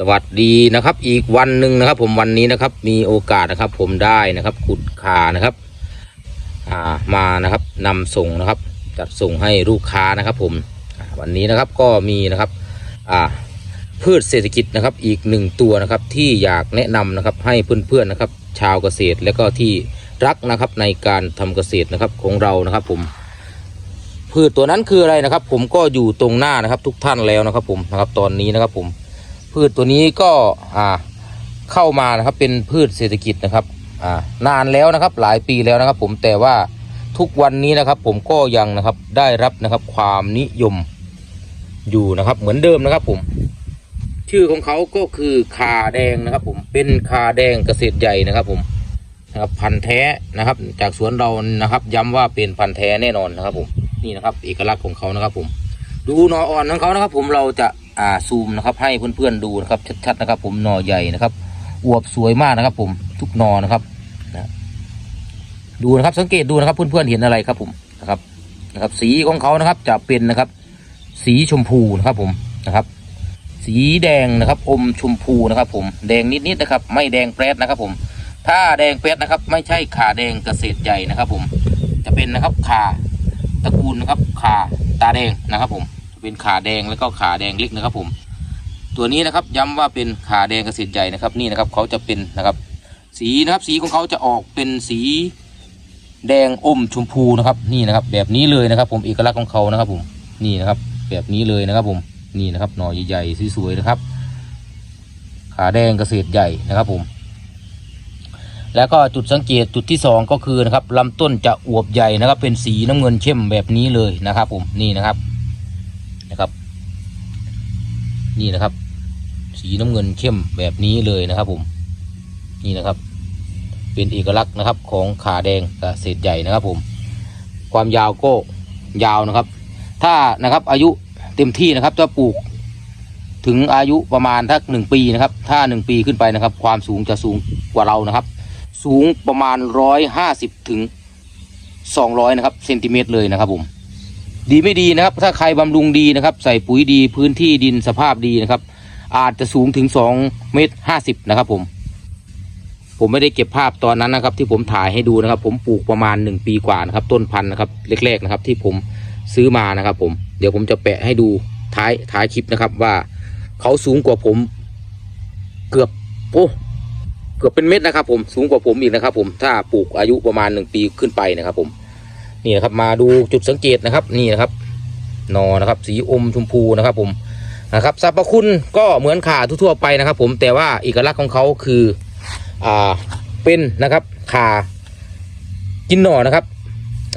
สวัสดีนะครับ อีกวันหนึ่งนะครับ ผมวันนี้นะครับ มีโอกาสนะครับ ผมได้นะครับขุดขานะครับ อ่ามานะครับนำส่งนะครับ จัดส่งให้ลูกค้านะครับ ผมวันนี้นะครับก็มีนะครับ อ่าพืชเศรษฐกิจนะครับ อีกหนึ่งตัวนะครับ ที่อยากแนะนำนะครับ ให้เพื่อนๆนะครับ ชาวเกษตรและก็ที่รักนะครับในการทำเกษตรนะครับของเรานะครับ ผม พืชตัวนั้นคืออะไรนะครับ ผมก็อยู่ตรงหน้านะครับ ทุกท่านแล้วนะครับ ผมนะครับ ตอนนี้นะครับ ผม พืชตัวนี้ก็อ่าเข้ามานะครับเป็นพืชเศรษฐกิจนะครับอ่านานแล้วนะครับหลายปีแล้วนะครับ ผมแต่ว่าทุกวันนี้นะครับ ผมก็ยังนะครับได้รับนะครับความนิยมอยู่นะครับ เหมือนเดิมนะครับ ผม ชื่อของเขาก็คือคาแดงนะครับ ผมเป็นคาแดงเกษตรใหญ่นะครับ ผมนะครับพันธุ์แท้นะครับ จากสวนเรานะครับ ย้ำว่าเป็นพันธุ์แท้แน่นอนนะครับ ผมนี่นะครับ เอกลักษณ์ของเขานะครับ ผม ดูนออ่อนของเขานะครับ ผมเราจะ อ่าซูมนะครับ ให้เพื่อนๆดูนะครับ ชัดๆนะครับ ผมหนอใหญ่นะครับอวบสวยมากนะครับ ผมทุกหนอนะครับนะดูนะครับ สังเกตดูนะครับเพื่อนๆเห็นอะไรครับ ผมนะครับนะครับ สีของเขานะครับ จะเป็นนะครับ สีชมพูนะครับ ผมนะครับ สีแดงนะครับ อมชมพูนะครับ ผมแดงนิดๆนะครับ ไม่แดงแปรดนะครับ ผม ถ้าแดงแปรดนะครับ ไม่ใช่ขาแดงเกษตรใหญ่นะครับ ผมจะเป็นนะครับขาตระกูลนะครับขาตาแดงนะครับ ผม เป็นขาแดงแล้วก็ขาแดงเล็กนะครับผม ตัวนี้นะครับย้ำว่าเป็นขาแดงเกษตรใหญ่นะครับนี่นะครับเขาจะเป็นนะครับ สีนะครับสีของเขาจะออกเป็นสีแดงอมชมพูนะครับนี่นะครับ แบบนี้เลยนะครับ ผมเอกลักษณ์ของเขานะครับผมนี่นะครับ แบบนี้เลยนะครับผมนี่นะครับหน่อใหญ่ๆสวยๆนะครับ ขาแดงเกษตรใหญ่นะครับผม แล้วก็จุดสังเกตจุดที่สองก็คือนะครับลำต้นจะอวบใหญ่นะครับ เป็นสีน้ำเงินเข้มแบบนี้เลยนะครับผมนี่นะครับ นะครับ นี่นะครับ สีน้ำเงินเข้มแบบนี้เลยนะครับผมนี่นะครับ เป็นเอกลักษณ์นะครับของขาแดงเกษใหญ่นะครับผม ความยาวก็ยาวนะครับ ถ้านะครับอายุเต็มที่นะครับจะปลูกถึงอายุประมาณทักหนึ่งปีนะครับ ถ้าหนึ่งปีขึ้นไปนะครับ ความสูงจะสูงกว่าเรานะครับ สูงประมาณร้อยห้าสิบถึงสองร้อยนะครับเซนติเมตรเลยนะครับผม ดีไม่ดีนะครับ ถ้าใครบำรุงดีนะครับ ใส่ปุ๋ยดีพื้นที่ดินสภาพดีนะครับ อาจจะสูงถึงสองเมตรห้าสิบนะครับผม ผมไม่ได้เก็บภาพตอนนั้นนะครับ ที่ผมถ่ายให้ดูนะครับ ผมปลูกประมาณหนึ่งปีกว่านะครับ ต้นพันธุ์นะครับเล็กๆนะครับ ที่ผมซื้อมานะครับ ผมเดี๋ยวผมจะแปะให้ดูท้ายท้ายคลิปนะครับ ว่าเขาสูงกว่าผม เกือบโอ้เกือบเป็นเม็ดนะครับ ผมสูงกว่าผมอีกนะครับ ผมถ้าปลูกอายุประมาณหนึ่งปีขึ้นไปนะครับ ผม นี่นะครับมาดูจุดสังเกตนะครับนี่นะครับหนอนะครับสีอมชมพูนะครับผมนะครับสรรพคุณก็เหมือนขาทั่วไปนะครับ ผมแต่ว่าเอกลักษณ์ของเขาคืออ่าเป็นนะครับขากินหน่อนะครับ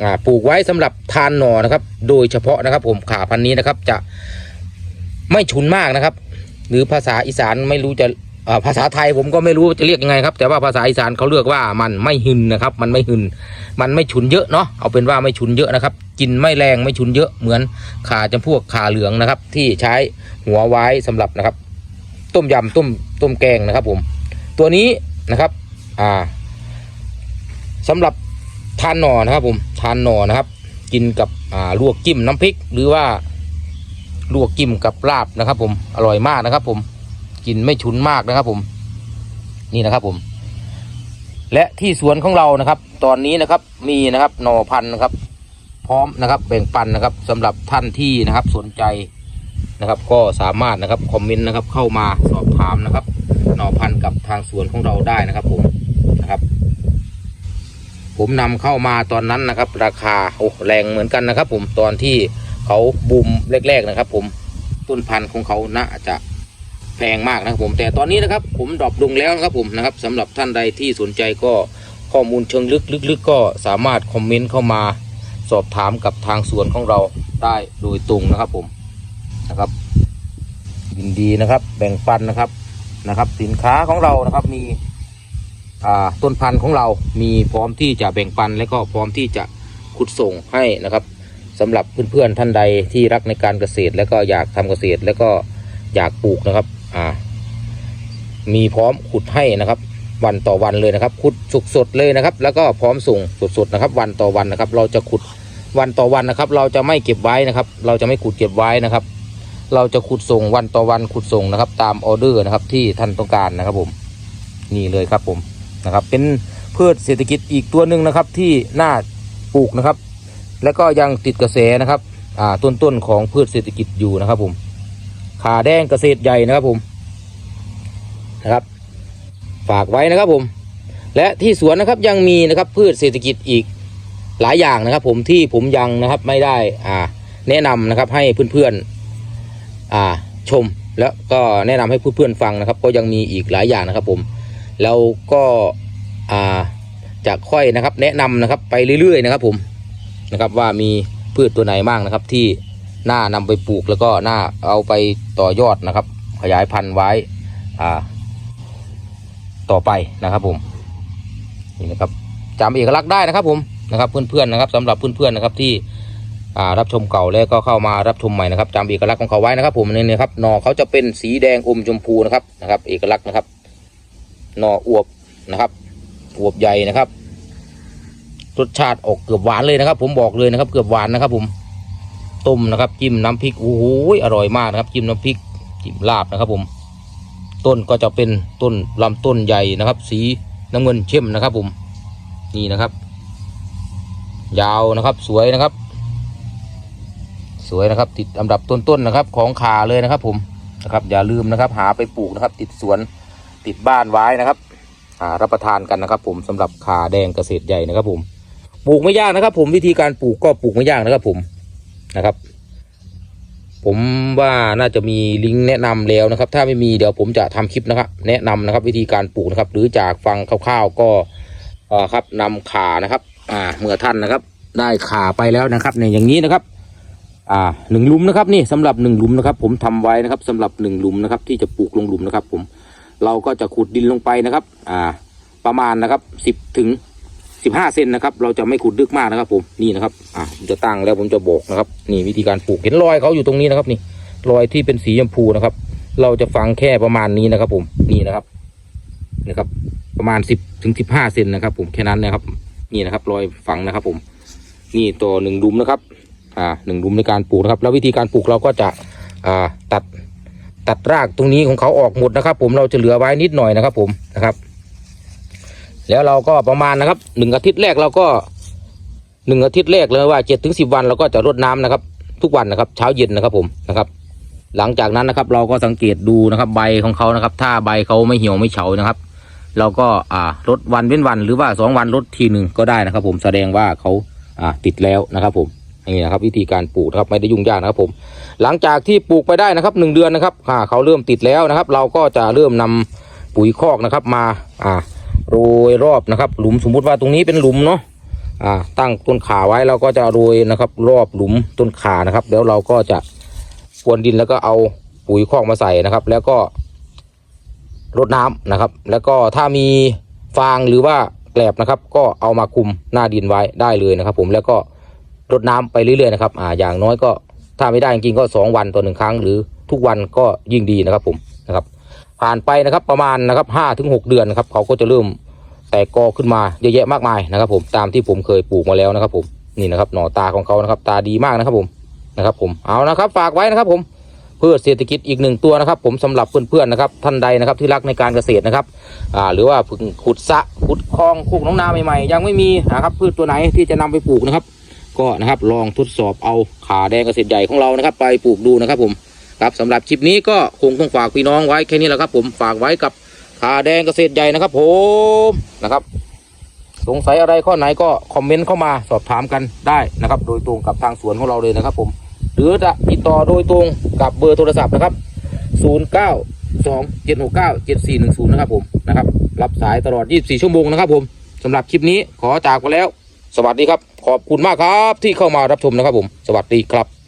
อ่าปลูกไว้สำหรับทานหน่อนะครับ โดยเฉพาะนะครับผมขาพันนี้นะครับจะไม่ฉุนมากนะครับ หรือภาษาอีสานไม่รู้จะ ภาษาไทยผมก็ไม่รู้จะเรียกยังไงครับ แต่ว่าภาษาอีสานเขาเรียกว่ามันไม่หึนนะครับ มันไม่หึนมันไม่ฉุนเยอะเนาะเอาเป็นว่าไม่ฉุนเยอะนะครับ กินไม่แรงไม่ฉุนเยอะเหมือนขาจำพวกขาเหลืองนะครับ ที่ใช้หัวไว้สำหรับนะครับ ต้มยำต้มต้มแกงนะครับ ผม ตัวนี้นะครับอ่าสำหรับทานหน่อนะครับ ผมทานหน่อนะครับ กินกับอ่าลวกจิ้มน้ำพริก หรือว่าลวกจิ้มกับลาบนะครับ ผมอร่อยมากนะครับ ผม กินไม่ฉุนมากนะครับ ผม นี่นะครับ ผม และที่สวนของเรานะครับ ตอนนี้นะครับ มีนะครับหน่อพันธุ์นะครับ พร้อมนะครับ แบ่งปันนะครับสำหรับท่านที่นะครับ สนใจนะครับ ก็สามารถนะครับคอมเมนต์นะครับ เข้ามาสอบถามนะครับ หน่อพันธุ์กับทางสวนของเราได้นะครับ ผมนะครับ ผมนำเข้ามาตอนนั้นนะครับ ราคาโอ้แรงเหมือนกันนะครับ ผมตอนที่เขาบูมแรกๆนะครับ ผมต้นพันธุ์ของเขาน่าจะ แพงมากนะครับผมแต่ตอนนี้นะครับผมดรอปลงแล้วนะครับผมนะครับสำหรับท่านใดที่สนใจก็ข้อมูลเชิงลึกลึกๆก็สามารถคอมเมนต์เข้ามาสอบถามกับทางสวนของเราได้โดยตรงนะครับผมนะครับยินดีนะครับแบ่งปันนะครับนะครับ สินค้าของเรานะครับมีต้นพันธุ์ของเรามีพร้อมที่จะแบ่งปันและก็พร้อมที่จะขุดส่งให้นะครับสำหรับเพื่อนๆท่านใดที่รักในการเกษตร และก็อยากทำเกษตร แล้วก็อยากปลูกนะครับ อ่า มีพร้อมขุดให้นะครับ วันต่อวันเลยนะครับ ขุดสุกสดเลยนะครับ แล้วก็พร้อมส่งสดๆนะครับ วันต่อวันนะครับ เราจะขุดวันต่อวันนะครับ เราจะไม่เก็บไว้นะครับ เราจะไม่ขุดเก็บไว้นะครับ เราจะขุดส่งวันต่อวันขุดส่งนะครับ ตามออเดอร์นะครับ ที่ท่านต้องการนะครับผม นี่เลยครับผมนะครับ เป็นพืชเศรษฐกิจอีกตัวหนึ่งนะครับ ที่น่าปลูกนะครับ และก็ยังติดกระแสนะครับต้นต้นของพืชเศรษฐกิจอยู่นะครับผม ขาแดงเกษตรใหญ่นะครับผมนะครับ ฝากไว้นะครับผม และที่สวนนะครับยังมีนะครับพืชเศรษฐกิจอีกหลายอย่างนะครับ ผมที่ผมยังนะครับไม่ได้อ่าแนะนำนะครับให้เพื่อนๆอ่าชมแล้วก็แนะนำให้เพื่อนๆฟังนะครับ ก็ยังมีอีกหลายอย่างนะครับผมแล้วก็อ่าจะค่อยนะครับแนะนำนะครับไปเรื่อยๆนะครับผมนะครับว่ามีพืชตัวไหนบ้างนะครับที่ หน่านำไปปลูกแล้วก็หน่าเอาไปต่อยอดนะครับ ขยายพันธุ์ไว้อ่าต่อไปนะครับผมนี่นะครับจำเอกลักษณ์ได้นะครับผมนะครับเพื่อนๆนะครับสำหรับเพื่อนๆนะครับที่รับชมเก่าแล้วก็เข้ามารับชมใหม่นะครับจำเอกลักษณ์ของเขาไว้นะครับ ผมนี่นะครับหน่อเขาจะเป็นสีแดงอมชมพูนะครับนะครับ เอกลักษณ์นะครับหน่ออวบนะครับอวบใหญ่นะครับรสชาติออกเกือบหวานเลยนะครับ ผมบอกเลยนะครับ เกือบหวานนะครับผม ต้มนะครับ จิ้มน้ำพริกโอ้โหอร่อยมากนะครับ จิ้มน้ำพริกจิ้มลาบนะครับ ผม ต้นก็จะเป็นต้นลำต้นใหญ่นะครับ สีน้ำเงินเข้มนะครับ ผม นี่นะครับ ยาวนะครับ สวยนะครับ สวยนะครับ ติดอันดับต้นๆนนะครับ ของขาเลยนะครับ ผมนะครับ อย่าลืมนะครับ หาไปปลูกนะครับ ติดสวนติดบ้านไว้นะครับหารับประทานกันนะครับ ผมสำหรับขาแดงเกษตรใหญ่นะครับ ผมปลูกไม่ยากนะครับ ผมวิธีการปลูกก็ปลูกไม่ยากนะครับ ผม นะครับ ผมว่าน่าจะมีลิงก์แนะนำแล้วนะครับ ถ้าไม่มีเดี๋ยวผมจะทำคลิปนะครับ แนะนำนะครับ วิธีการปลูกนะครับ หรือจากฟังคร่าวๆก็อ่อครับนำขานะครับ อ่าเมื่อท่านนะครับ ได้ขาไปแล้วนะครับในอย่างนี้นะครับอ่าหนึ่งหลุมนะครับนี่สำหรับหนึ่งหลุมนะครับ ผมทำไว้นะครับสำหรับหนึ่งหลุมนะครับ ที่จะปลูกลงหลุมนะครับ ผมเราก็จะขุดดินลงไปนะครับ อ่า ประมาณนะครับสิบถึง สิบห้าเซนนะครับ เราจะไม่ขุดลึกมากนะครับ ผมนี่นะครับ อ่าผมจะตั้งแล้วผมจะบอกนะครับ นี่วิธีการปลูกเห็นรอยเขาอยู่ตรงนี้นะครับ นี่รอยที่เป็นสีชมพูนะครับ เราจะฝังแค่ประมาณนี้นะครับ ผมนี่นะครับนะครับ ประมาณสิบถึงสิบห้าเซนนะครับ ผมแค่นั้นนะครับ นี่นะครับ รอยฝังนะครับ ผม นี่ตัวหนึ่งดุมนะครับ อ่าหนึ่งดุมในการปลูกนะครับ แล้ววิธีการปลูกเราก็จะอ่าตัดตัดรากตรงนี้ของเขาออกหมดนะครับ ผมเราจะเหลือไว้นิดหน่อยนะครับ ผมนะครับ แล้วเราก็ประมาณนะครับหนึ่งอาทิตย์แรกเราก็หนึ่งอาทิตย์แรกเลยว่าเจ็ดถึงสิบวันเราก็จะรดน้ำนะครับ ทุกวันนะครับ เช้าเย็นนะครับผมนะครับ หลังจากนั้นนะครับ เราก็สังเกตดูนะครับ ใบของเขานะครับ ถ้าใบเขาไม่เหี่ยวไม่เฉานะครับ เราก็อ่ารดวันเว้นวันหรือว่าสองวันรดทีหนึ่งก็ได้นะครับ ผมแสดงว่าเขาอ่าติดแล้วนะครับ ผมนี่นะครับ วิธีการปลูกนะครับไม่ได้ยุ่งยากนะครับ ผม หลังจากที่ปลูกไปได้นะครับหนึ่งเดือนนะครับอ่าเขาเริ่มติดแล้วนะครับ เราก็จะเริ่มนำปุ๋ยคอกนะครับ มาอ่า โรยรอบนะครับ หลุมสมมุติว่าตรงนี้เป็นหลุมเนาะอ่าตั้งต้นขาไว้เราก็จะโรยนะครับ รอบหลุมต้นขานะครับ แล้วเราก็จะพรวนดินแล้วก็เอาปุ๋ยคอกมาใส่นะครับ แล้วก็รดน้ำนะครับ แล้วก็ถ้ามีฟางหรือว่าแกลบนะครับ ก็เอามาคุมหน้าดินไว้ได้เลยนะครับ ผมแล้วก็รดน้ำไปเรื่อยๆนะครับอ่าอย่างน้อยก็ถ้าไม่ได้จริงก็สองวันต่อหนึ่งครั้ง หรือทุกวันก็ยิ่งดีนะครับผมนะครับ ผ่านไปนะครับประมาณนะครับห้าถึงหกเดือนนะครับเขาก็จะเริ่มแตกกอขึ้นมาเยอะแยะมากมายนะครับ ผมตามที่ผมเคยปลูกมาแล้วนะครับผมนี่นะครับหน่อตาของเขานะครับ ตาดีมากนะครับผมนะครับ ผมเอานะครับ ฝากไว้นะครับ ผมเพืชเศรษฐกิจอีกหนึ่งตัวนะครับ ผมสำหรับเพื่อนๆนะครับ ท่านใดนะครับที่รักในการเกษตรนะครับอ่าหรือว่าพิ่งขุดสะขุดคลองคูกน้องนาใหม่ๆ ยังไม่มีนะครับพืชตัวไหนที่จะนำไปปลูกนะครับ ก็นะครับลองทดสอบเอาขาแดงเกษตรใหญ่ของเรานะครับ ไปปลูกดูนะครับ ผม ครับสำหรับคลิปนี้ก็คงต้องฝากพี่น้องไว้แค่นี้แหละครับ ผมฝากไว้กับขาแดงเกษตรใหญ่นะครับ ผมนะครับ สงสัยอะไรข้อไหนก็คอมเมนต์เข้ามาสอบถามกันได้นะครับ โดยตรงกับทางสวนของเราเลยนะครับ ผม หรือจะติดต่อโดยตรงกับเบอร์โทรศัพท์นะครับ 0 9 2 7 6 9 7 4 1 0 นะครับผมนะครับ รับสายตลอด 24 ชั่วโมงนะครับผมสำหรับคลิปนี้ขอจากไปแล้ว สวัสดีครับ ขอบคุณมากครับที่เข้ามารับชมนะครับผม สวัสดีครับ